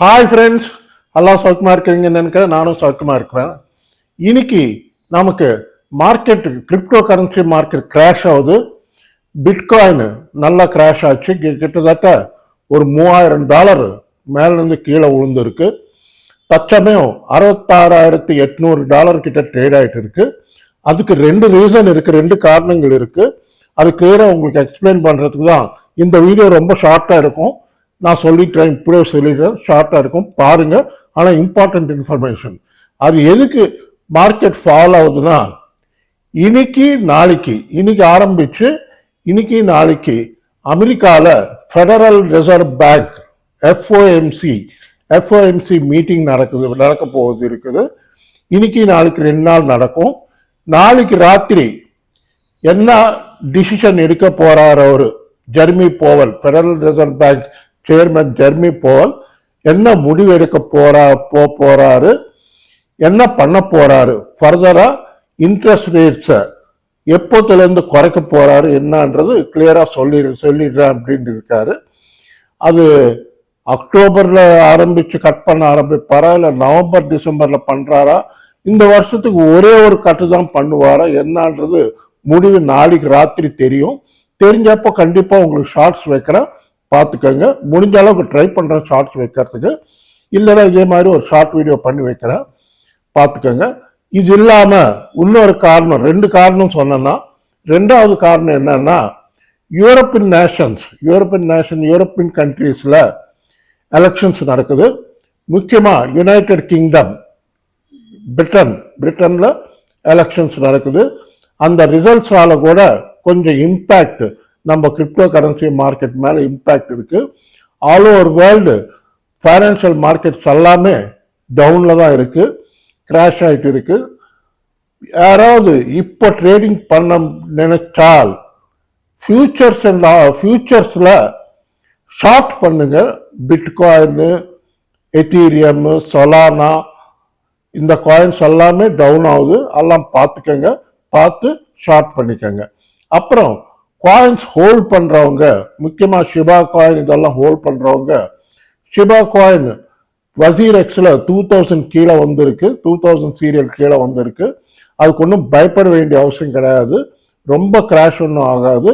Hi friends எல்லாம் சௌக்கமாக இருக்கிறீங்கன்னு நினைக்கிறேன். நானும் சௌக்கமாக இருக்கிறேன். இன்னைக்கு நமக்கு market crypto currency market crash ஆகுது. பிட்காயின் நல்லா கிராஷ் ஆச்சு. கிட்டத்தட்ட ஒரு மூவாயிரம் டாலர் மேலேருந்து கீழே விழுந்திருக்கு. தற்சமயம் அறுபத்தாறாயிரத்தி எட்நூறு டாலர் கிட்ட ட்ரேட் ஆகிட்டு இருக்கு. அதுக்கு ரெண்டு ரீசன் இருக்குது ரெண்டு காரணங்கள் இருக்குது அது கிளியராக உங்களுக்கு எக்ஸ்பிளைன் பண்ணுறதுக்கு தான் இந்த வீடியோ ரொம்ப ஷார்ட்டாக இருக்கும். நான் சொல்லிட்டேன் இப்படியே சொல்லிடுறேன் ஷார்ட்டாக இருக்கும். பாருங்கள் ஆனால் இம்பார்ட்டண்ட் இன்ஃபர்மேஷன் அது எதுக்கு மார்க்கெட் ஃபால் ஆகுதுன்னா இன்னைக்கு நாளைக்கு இன்னைக்கு ஆரம்பிச்சு இன்னைக்கு நாளைக்கு அமெரிக்காவில் federal reserve bank FOMC FOMC meeting நடக்குது நடக்க போகுது இருக்குது. இன்னைக்கு நாளைக்கு ரெண்டு நாள் நடக்கும். நாளைக்கு ராத்திரி என்ன டிசிஷன் எடுக்க போகிறார் அவர்? Jerome Powell federal reserve bank chairman Jerome Powell என்ன முடிவு எடுக்க போறா போ போறாரு என்ன பண்ண போறாரு? ஃபர்தரா இன்ட்ரெஸ்ட் ரேட்ஸை எப்போத்துலேருந்து குறைக்க போறாரு என்னன்றது கிளியராக சொல்லி சொல்லிடுறேன் அப்படின்னு இருக்காரு. அது அக்டோபரில் ஆரம்பித்து கட் பண்ண ஆரம்பிப்பாரா இல்லை நவம்பர் டிசம்பரில் பண்ணுறாரா இந்த வருஷத்துக்கு ஒரே ஒரு கட்டு தான் பண்ணுவாரா? என்னன்றது முடிவு நாளைக்கு ராத்திரி தெரியும். தெரிஞ்சப்போ கண்டிப்பாக உங்களுக்கு ஷார்ட்ஸ் வைக்கிறேன். பார்த்துக்கோங்க. முடிஞ்ச அளவுக்கு ட்ரை பண்ணுறேன் ஷார்ட்ஸ் வைக்கிறதுக்கு. இல்லைன்னா இதே மாதிரி ஒரு ஷார்ட் வீடியோ பண்ணி வைக்கிறேன். பார்த்துக்கோங்க. இது இல்லாமல் இன்னொரு காரணம் ரெண்டு காரணம் சொன்னேன்னா ரெண்டாவது காரணம் என்னன்னா European nations European nation European கண்ட்ரீஸில் எலெக்ஷன்ஸ் நடக்குது. முக்கியமாக யுனைடெட் கிங்டம் பிரிட்டன் பிரிட்டனில் எலெக்ஷன்ஸ் நடக்குது. அந்த ரிசல்ட்ஸால் கூட கொஞ்சம் இம்பேக்ட் நம்ம கிரிப்டோ கரன்சி மார்க்கெட் மேலே இம்பேக்ட் இருக்குது all over world financial markets எல்லாமே டவுனில் தான் இருக்குது கிராஷ் ஆகிட்டு இருக்குது யாராவது இப்போ ட்ரேடிங் பண்ண நினைச்சால் ஃபியூச்சர்ஸ் அண்ட் ஃபியூச்சர்ஸில் ஷார்ட் பண்ணுங்க. பிட்காயின்னு எத்தீரியம்மு சொலானா இந்த காயின்ஸ் எல்லாமே டவுன் ஆகுது. எல்லாம் பார்த்துக்கங்க. பார்த்து ஷார்ட் பண்ணிக்கங்க. அப்புறம் காயின்ஸ் ஹோல்ட் பண்ணுறவங்க முக்கியமாக ஷிபா காயின் இதெல்லாம் ஹோல்ட் பண்ணுறவங்க ஷிபா காயின் வசீர் எக்ஸில் டூ தௌசண்ட் கீழே வந்திருக்கு டூ தௌசண்ட் சீரியல் கீழே வந்திருக்கு. அதுக்கு ஒன்றும் பயப்பட வேண்டிய அவசியம் கிடையாது. ரொம்ப கிராஷ் ஒன்றும் ஆகாது.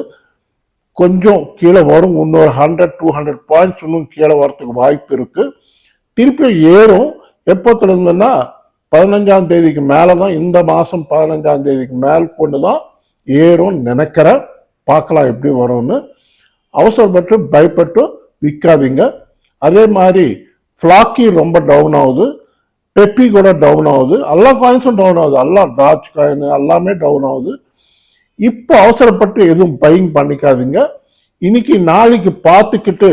கொஞ்சம் கீழே வரும் இன்னொரு ஹண்ட்ரட் டூ ஹண்ட்ரட் பாயிண்ட்ஸ் இன்னும் கீழே வரத்துக்கு வாய்ப்பு இருக்குது திருப்பியும் ஏறும். எப்போ இருந்துன்னா பதினஞ்சாம் தேதிக்கு மேலே தான் இந்த மாதம் பதினஞ்சாம் தேதிக்கு மேல் கொண்டு தான் ஏறும் நினைக்கிறேன். பார்க்கலாம் எப்படி வரும்னு அவசரப்பட்டு பயப்பட்டு விற்காதீங்க. அதே மாதிரி ஃப்ளாக்கி ரொம்ப டவுன் ஆகுது. பெப்பி கூட டவுன் ஆகுது. எல்லா காயின்ஸும் டவுன் ஆகுது. எல்லாம் டாச் காயின் எல்லாமே டவுன் ஆகுது. இப்போ அவசரப்பட்டு எதுவும் பையிங் பண்ணிக்காதீங்க. இன்னைக்கு நாளைக்கு பார்த்துக்கிட்டு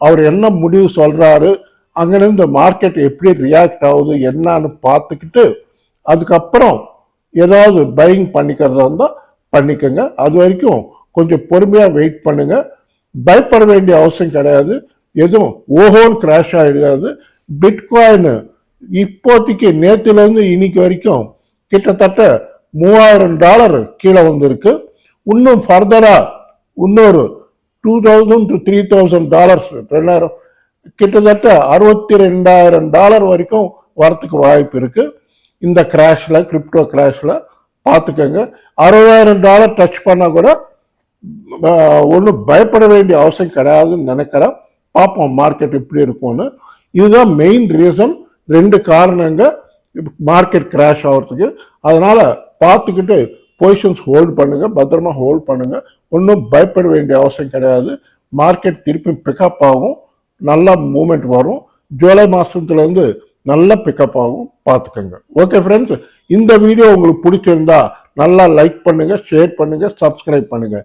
அவர் என்ன முடிவு சொல்கிறாரு அங்கேருந்து மார்க்கெட் எப்படி ரியாக்ட் ஆகுது என்னன்னு பார்த்துக்கிட்டு அதுக்கப்புறம் ஏதாவது பையிங் பண்ணிக்கிறதா இருந்தால் பண்ணிக்கோங்க. அது வரைக்கும் கொஞ்சம் பொறுமையாக வெயிட் பண்ணுங்க. பயப்பட வேண்டிய அவசியம் கிடையாது. எதுவும் ஓஹோன்னு கிராஷ் ஆகிடாது பிட்காயின் இப்போதைக்கு நேற்றுலேருந்து இன்னைக்கு வரைக்கும் கிட்டத்தட்ட மூவாயிரம் டாலர் கீழே வந்திருக்கு. இன்னும் ஃபர்தராக இன்னொரு two thousand to three thousand dollars ரெண்டாயிரம் கிட்டத்தட்ட அறுபத்தி ரெண்டாயிரம் டாலர் வரைக்கும் வரத்துக்கு வாய்ப்பு இருக்குது இந்த கிராஷில் கிரிப்டோ கிராஷில் பார்த்துக்கோங்க. அறுபதாயிரம் டாலர் டச் பண்ணால் கூட ஒன்றும் பயப்பட வேண்டிய அவசியம் கிடையாதுன்னு நினைக்கிறேன். பார்ப்போம் மார்க்கெட் எப்படி இருக்கும்னு. இதுதான் மெயின் ரீசன் ரெண்டு காரணங்க மார்க்கெட் கிராஷ் ஆகிறதுக்கு. அதனால் பார்த்துக்கிட்டு பொசிஷன்ஸ் ஹோல்ட் பண்ணுங்கள் பத்திரமா ஹோல்ட் பண்ணுங்கள் ஒன்றும் பயப்பட வேண்டிய அவசியம் கிடையாது. மார்க்கெட் திருப்பி பிக்கப் ஆகும். நல்லா மூமெண்ட் வரும். ஜூலை மாதத்துலேருந்து நல்லா பிக்கப் ஆகும். பார்த்துக்கோங்க. ஓகே ஃப்ரெண்ட்ஸ் இந்த வீடியோ உங்களுக்கு பிடிச்சிருந்தா நல்லா லைக் பண்ணுங்கள் ஷேர் பண்ணுங்கள் சப்ஸ்கிரைப் பண்ணுங்கள்